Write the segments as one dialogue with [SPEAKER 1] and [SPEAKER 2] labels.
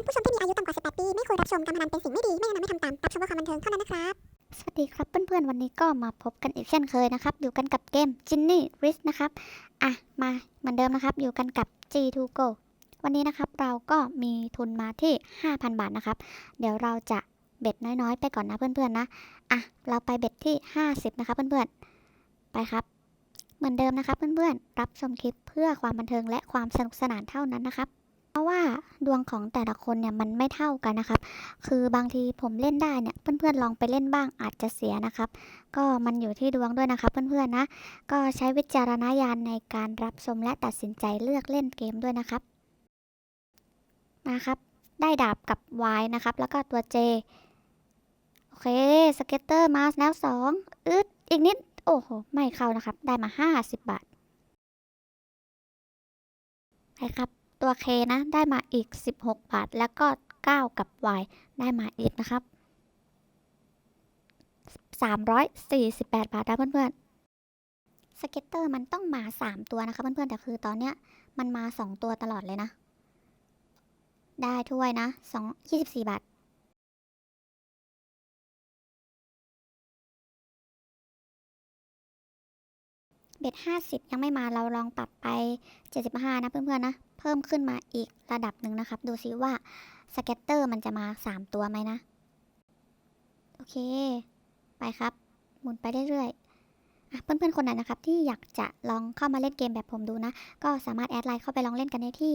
[SPEAKER 1] อนผู้ชมที่มีอายุต่ำกว่า 18 ปี ไม่ควรรับชมการพนันเป็นสิ่งไม่ดี ไม่แนะนำให้ทำตาม รับชมเพื่อความบันเทิงเท่านั้นนะครับ
[SPEAKER 2] สวัสดีครับเพื่อนๆ วันนี้ก็มาพบกันอีกเช่นเคยนะครับ อยู่กันกับเกม Ginny Risk นะครับ อะ มาเหมือนเดิมนะครับ อยู่กันกับ G2 Go วันนี้นะครับเราก็มีทุนมาที่ 5,000 บาทนะครับ เดี๋ยวเราจะเบ็ดน้อยๆ ไปก่อนนะเพื่อนๆนะ อะ เราไปเบ็ดที่ 50 นะครับเพื่อนๆ ไปครับ เหมือนเดิมนะครับเพื่อนๆ รับชมคลิปเพื่อความบันเทิงและความสนุกสนานเท่านั้นนะครับ ราะว่าดวงของแต่ละคนเนี่ยมันไม่เท่ากันนะครับ คือบางทีผมเล่นได้เนี่ยเพื่อนๆลองไปเล่นบ้างอาจจะเสียนะครับ ก็มันอยู่ที่ดวงด้วยนะครับ เพื่อนๆนะ ก็ใช้วิจารณญาณในการรับชมและตัดสินใจเลือกเล่นเกมด้วยนะครับนะครับ ได้ดาบกับ Y นะครับ แล้วก็ตัว J โอเคสเก็ตเตอร์มาแล้วสองอึดอีกนิด โอ้โห ไม่เข้านะครับ ได้มา 50 บาทไปครับ ตัว K นะ ได้มาอีก 16 บาท แล้วก็ 9 กับ Y ได้มาอีกนะครับ 348 บาทนะเพื่อนๆสเก็ตเตอร์มันต้องมา 3 ตัวนะคะเพื่อนๆแต่คือตอนเนี้ยมันมา 2 ตัวตลอดเลยนะ ได้ถ้วยนะ2 24 บาท เบ็ด50ยังไม่มาเราลองปรับไป75นะเพื่อนๆนะ เพิ่มขึ้นมาอีกระดับหนึ่งนะครับ ดูซิว่าสเก็ตเตอร์มันจะมา3ตัวไหมนะ โอเค ไปครับ หมุนไปเรื่อยๆเพื่อนๆ คนไหนนะครับ ที่อยากจะลองเข้ามาเล่นเกมแบบผมดูนะ ก็สามารถแอดไลน์เข้าไปลองเล่นกันได้ที่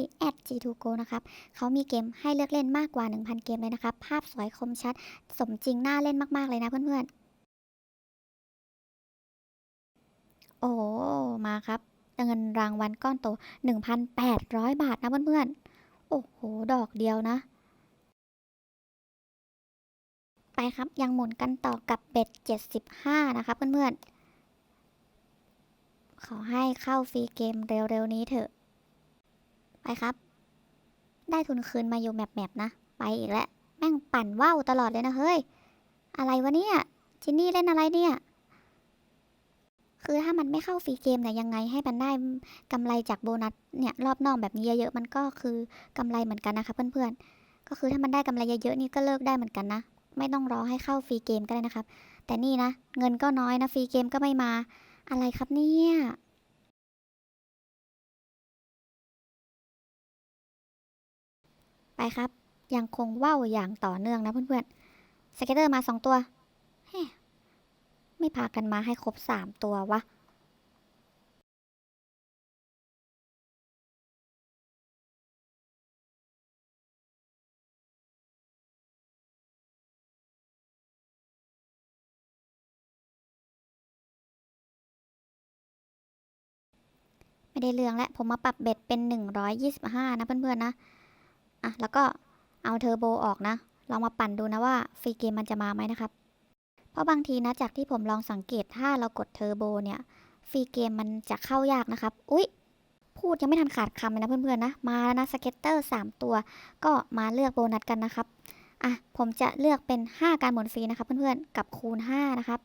[SPEAKER 2] @g2go นะครับเขามีเกมให้เลือกเล่นมากกว่า 1,000 เกมเลยนะครับ ภาพสวยคมชัด สมจริงน่าเล่นมากๆเลยนะเพื่อนๆ อ้มาครับเงินรางวัลก้อนโต 1,800 บาทนะเพื่อนๆ โอ้โห ดอกเดียวนะ ไปครับยังหมุนกันต่อกับเบ็ด 75 นะครับเพื่อนๆ ขอให้เข้าฟรีเกมเร็วๆนี้เถอะ ไปครับ ได้ทุนคืนมาอยู่แมปๆนะ ไปอีกแล้ว แม่งปั่นว่าวตลอดเลยนะเฮ้ย อะไรวะเนี่ย จินนี่เล่นอะไรเนี่ย คือถ้ามันไม่เข้าฟรีเกมเนี่ยยังไงให้มันได้กำไรจากโบนัสเนี่ยรอบนอกแบบนี้เยอะๆมันก็คือกำไรเหมือนกันนะคะเพื่อนๆ ก็คือถ้ามันได้กำไรเยอะๆนี่ก็เลิกได้เหมือนกันนะ ไม่ต้องรอให้เข้าฟรีเกมก็ได้นะครับ แต่นี่นะเงินก็น้อยนะฟรีเกมก็ไม่มาอะไรครับเนี่ยไปครับ ยังคงว่าวอย่างต่อเนื่องนะเพื่อนๆสเก็ตเตอร์มาสองตัว ไม่พากันมาให้ครบสามตัววะไม่ได้เรื่องแล้วผมมาปรับเบ็ดเป็น 125 นะเพื่อนๆนะ อะ แล้วก็เอาเทอร์โบออกนะ ลองมาปั่นดูนะว่าฟรีเกมมันจะมาไหมนะครับ เพราะบางทีนะจากที่ผมลองสังเกตถ้าเรากดเทอร์โบเนี่ยฟรีเกมมันจะเข้ายากนะครับ อุ๊ย พูดยังไม่ทันขาดคำเลยนะเพื่อนๆนะ มาแล้วนะสเก็ตเตอร์ 3 ตัว ก็มาเลือกโบนัสกันนะครับ อะ ผมจะเลือกเป็น 5 การหมุนฟรีนะครับเพื่อนๆ กับคูณ 5 นะครับ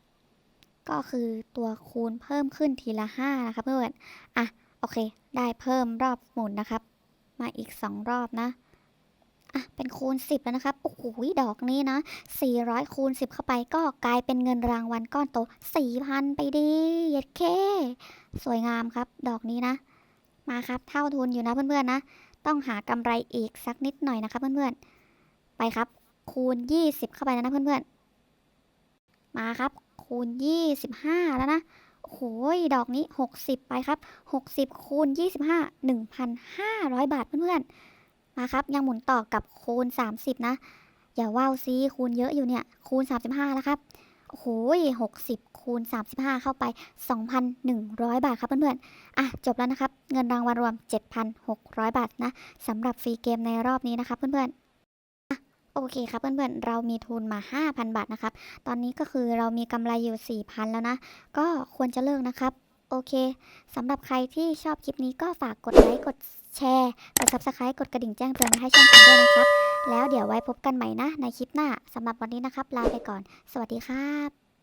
[SPEAKER 2] ก็คือตัวคูณเพิ่มขึ้นทีละ 5 นะครับเพื่อนๆ อะ โอเค ได้เพิ่มรอบหมุนนะครับ มาอีก 2 รอบนะ อะเป็นคูณ 10 แล้วนะครับ โอ้โหดอกนี้นะ 400 คูณ 10 เข้าไปก็กลายเป็นเงินรางวัลก้อนโต 4,000 ไปดีเย็ดเค สวยงามครับ ดอกนี้นะ มาครับ เท่าทุนอยู่นะเพื่อนๆนะ ต้องหากำไรอีกสักนิดหน่อยนะครับเพื่อนๆ ไปครับ คูณ 20 เข้าไปแล้วนะเพื่อนๆ มาครับ คูณ 25 แล้วนะโอ้โหดอกนี้ 60 ไปครับ 60 คูณ 25 1,500 บาทเพื่อนๆ มาครับ ยังหมุนต่อกับคูณ 30 นะ อย่าว่าวซีคูณเยอะอยู่เนี่ย คูณ 35 แล้วครับ โอ้โห60 คูณ 35 เข้าไป 2,100 บาทครับเพื่อนๆ อะ จบแล้วนะครับ เงินรางวัลรวม 7,600 บาทนะสำหรับฟรีเกมในรอบนี้นะครับเพื่อนๆอะโอเคครับเพื่อนๆ เรามีทุนมา 5,000 บาทนะครับ ตอนนี้ก็คือเรามีกำไรอยู่ 4,000 แล้วนะ ก็ควรจะเลิกนะครับ โอเคสำหรับใครที่ชอบคลิปนี้ก็ฝากกดไลค์กดแชร์กด subscribe กดกระดิ่งแจ้งเตือนให้ช่องผมด้วยนะครับ แล้วเดี๋ยวไว้พบกันใหม่นะในคลิปหน้าสำหรับวันนี้นะครับ ลาไปก่อน สวัสดีครับ